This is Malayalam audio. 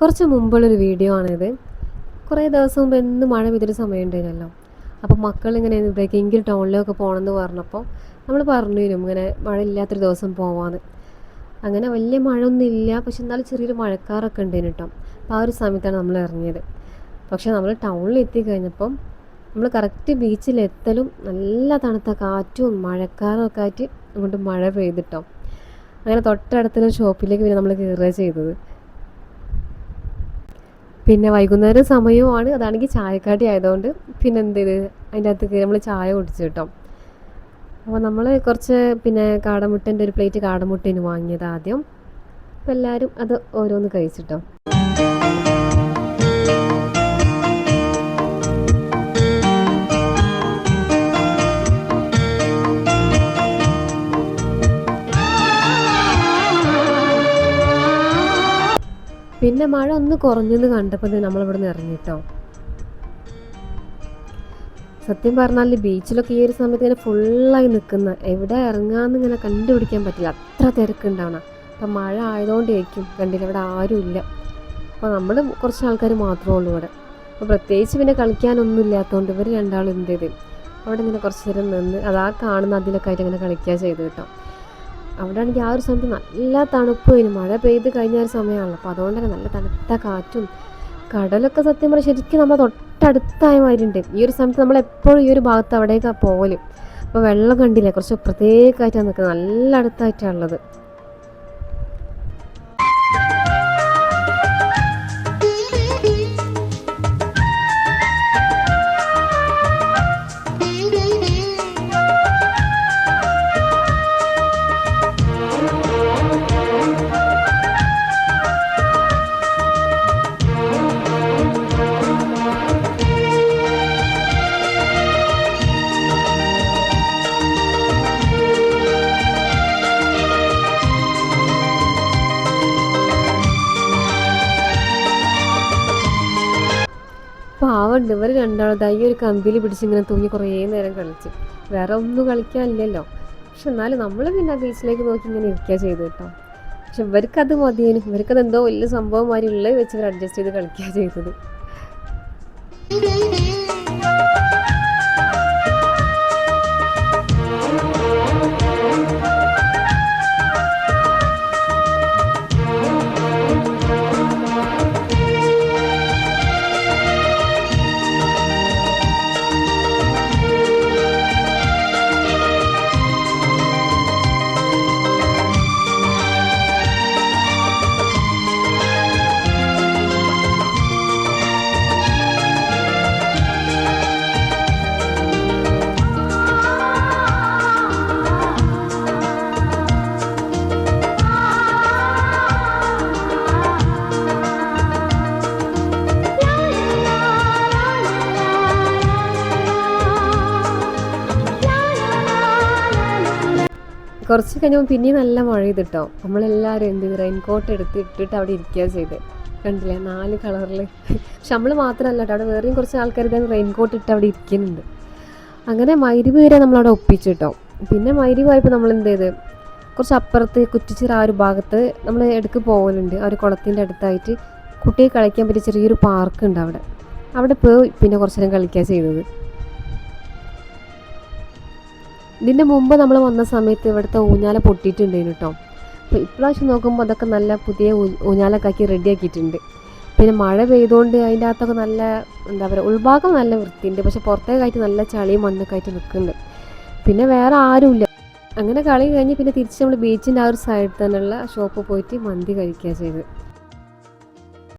കുറച്ച് മുമ്പുള്ളൊരു വീഡിയോ ആണിത്. കുറേ ദിവസം മുമ്പ് എന്ന് മഴ പെയ്തൊരു സമയം ഉണ്ടായിരുന്നല്ലോ. അപ്പോൾ മക്കൾ മക്കളിങ്ങനെ എവിടേക്കെങ്കിലും ടൗണിലൊക്കെ പോകണമെന്ന് പറഞ്ഞപ്പോൾ നമ്മൾ പറഞ്ഞു തരും ഇങ്ങനെ മഴ ഇല്ലാത്തൊരു ദിവസം പോവാന്ന്. അങ്ങനെ വലിയ മഴയൊന്നും ഇല്ല. പക്ഷെ എന്നാലും ചെറിയൊരു മഴക്കാറൊക്കെ ഉണ്ടായിരുന്നു കേട്ടോ. അപ്പോൾ ആ ഒരു സമയത്താണ് നമ്മൾ ഇറങ്ങിയത്. പക്ഷെ നമ്മൾ ടൗണിൽ എത്തിക്കഴിഞ്ഞപ്പം നമ്മൾ കറക്റ്റ് ബീച്ചിലെത്തലും നല്ല തണുത്ത കാറ്റും മഴക്കാറൊക്കെ ആയിട്ട് അങ്ങോട്ട് മഴ പെയ്തിട്ടോ അങ്ങനെ തൊട്ടടുത്തുള്ള ഷോപ്പിലേക്ക് പിന്നെ നമ്മൾ കയറുക ചെയ്തത്. പിന്നെ വൈകുന്നേരം സമയവുമാണ്. അതാണെങ്കിൽ ചായക്കാട്ടി ആയതുകൊണ്ട് പിന്നെ എന്ത് ചെയ്ത് അതിന്റെ അകത്ത് നമ്മൾ ചായ കുടിച്ചു കേട്ടോ. അപ്പോൾ നമ്മൾ കുറച്ച് പിന്നെ കാടമുട്ടന്റെ ഒരു പ്ലേറ്റ് കാടമുട്ടേന് വാങ്ങിയത് ആദ്യം. അപ്പോൾ എല്ലാവരും അത് ഓരോന്ന് കഴിച്ചിട്ടോ പിന്നെ മഴ ഒന്ന് കുറഞ്ഞെന്ന് കണ്ടപ്പോൾ നമ്മളിവിടെ നിന്ന് ഇറങ്ങിട്ടോ. സത്യം പറഞ്ഞാൽ ബീച്ചിലൊക്കെ ഈ ഒരു സമയത്ത് ഇങ്ങനെ ഫുള്ളായി നിൽക്കുന്ന എവിടെ ഇറങ്ങാന്ന് ഇങ്ങനെ കണ്ടുപിടിക്കാൻ പറ്റില്ല. അത്ര തിരക്കുണ്ടാവണം. അപ്പം മഴ ആയതുകൊണ്ടായിരിക്കും കണ്ടില്ല? ഇവിടെ ഇല്ല. അപ്പോൾ നമ്മൾ കുറച്ച് ആൾക്കാർ മാത്രമേ ഉള്ളൂ ഇവിടെ. അപ്പോൾ പ്രത്യേകിച്ച് പിന്നെ കളിക്കാനൊന്നും ഇല്ലാത്തതുകൊണ്ട് ഇവർ രണ്ടാളും എന്ത് ചെയ്ത്? അവിടെ ഇങ്ങനെ കുറച്ച് നേരം നിന്ന് അതാ കാണുന്ന അതിലൊക്കെ ആയിട്ട് ഇങ്ങനെ കളിക്കുക ചെയ്ത് കേട്ടോ. അവിടെ ആണെങ്കിൽ ആ ഒരു സമയത്ത് നല്ല തണുപ്പ് കഴിഞ്ഞു മഴ പെയ്ത് കഴിഞ്ഞ ഒരു സമയമാണല്ലോ. അപ്പോൾ അതുകൊണ്ട് തന്നെ നല്ല തണുത്ത കാറ്റും കടലൊക്കെ സത്യം പറഞ്ഞാൽ ശരിക്കും നമ്മൾ തൊട്ടടുത്തായ മാതിരിയുണ്ട്. ഈ ഒരു സമയത്ത് നമ്മൾ എപ്പോഴും ഈ ഒരു ഭാഗത്ത് അവിടേക്കാണ് പോകലും അപ്പോൾ വെള്ളം കണ്ടില്ല? കുറച്ച് പ്രത്യേകമായിട്ടാണ് നിൽക്കുന്നത്. നല്ല അടുത്തായിട്ടാണ് ഉള്ളത്. പാവമുണ്ട് ഇവർ രണ്ടാളും ഈ ഒരു കമ്പിയിൽ പിടിച്ചിങ്ങനെ തൂങ്ങി കുറേ നേരം കളിച്ചു. വേറെ ഒന്നും കളിക്കാനില്ലല്ലോ. പക്ഷെ എന്നാലും നമ്മൾ പിന്നെ ആ ബീച്ചിലേക്ക് നോക്കി ഇങ്ങനെ ഇരിക്കുക ചെയ്തു കേട്ടോ. പക്ഷെ ഇവർക്കത് മതിയേനും. ഇവർക്കത് എന്തോ വലിയ സംഭവം മാതിരി ഉള്ളത് വെച്ച് ഇവർ അഡ്ജസ്റ്റ് ചെയ്ത് കളിക്കുക ചെയ്തത്. കുറച്ച് കഴിഞ്ഞപ്പോൾ പിന്നെ നല്ല മഴ ചെയ്തിട്ടോ നമ്മളെല്ലാവരും എന്ത് ചെയ്ത്? റെയിൻകോട്ട് എടുത്ത് ഇട്ടിട്ട് അവിടെ ഇരിക്കുക ചെയ്ത്. കണ്ടില്ലേ? നാല് കളറിൽ പക്ഷെ നമ്മൾ മാത്രമല്ല കേട്ടോ. അവിടെ വേറെയും കുറച്ച് ആൾക്കാർ ഇതാണ് റെയിൻകോട്ട് ഇട്ട് അവിടെ ഇരിക്കുന്നുണ്ട്. അങ്ങനെ മൈരിവ് വരെ നമ്മളവിടെ ഒപ്പിച്ചു കേട്ടോ. പിന്നെ മൈരിവ് ആയപ്പോൾ നമ്മൾ എന്ത് ചെയ്ത്? കുറച്ച് അപ്പുറത്ത് കുറ്റിച്ചിറ ആ ഒരു ഭാഗത്ത് നമ്മൾ ഇടയ്ക്ക് പോകലുണ്ട് ആ ഒരു കുളത്തിന്റെ അടുത്തായിട്ട് കുട്ടിയെ കളിക്കാൻ പറ്റിയ ചെറിയൊരു പാർക്ക് ഉണ്ട് അവിടെ. അവിടെ പോയി പിന്നെ കുറച്ചു നേരം കളിക്കുക ചെയ്തത്. ഇതിന്റെ മുമ്പ് നമ്മൾ വന്ന സമയത്ത് ഇവിടുത്തെ ഊഞ്ഞാല പൊട്ടിയിട്ടുണ്ടായിരുന്നു കേട്ടോ അപ്പോൾ ഇപ്രാവശ്യം നോക്കുമ്പോൾ അതൊക്കെ നല്ല പുതിയ ഊഞ്ഞാലൊക്കെ ആക്കി റെഡി ആക്കിയിട്ടുണ്ട്. പിന്നെ മഴ പെയ്തുകൊണ്ട് അതിന്റെ അകത്തൊക്കെ നല്ല എന്താ പറയുക ഉൾഭാഗം നല്ല വൃത്തിയുണ്ട്. പക്ഷെ പുറത്തേക്കായിട്ട് നല്ല ചളിയും മണ്ണൊക്കെ ആയിട്ട് നിൽക്കുന്നുണ്ട്. പിന്നെ വേറെ ആരുമില്ല. അങ്ങനെ കളി കഴിഞ്ഞ് പിന്നെ തിരിച്ച് നമ്മൾ ബീച്ചിന്റെ ആ ഒരു സൈഡിൽ തന്നെയുള്ള ഷോപ്പ് പോയിട്ട് മന്തി കഴിക്കുക ചെയ്ത്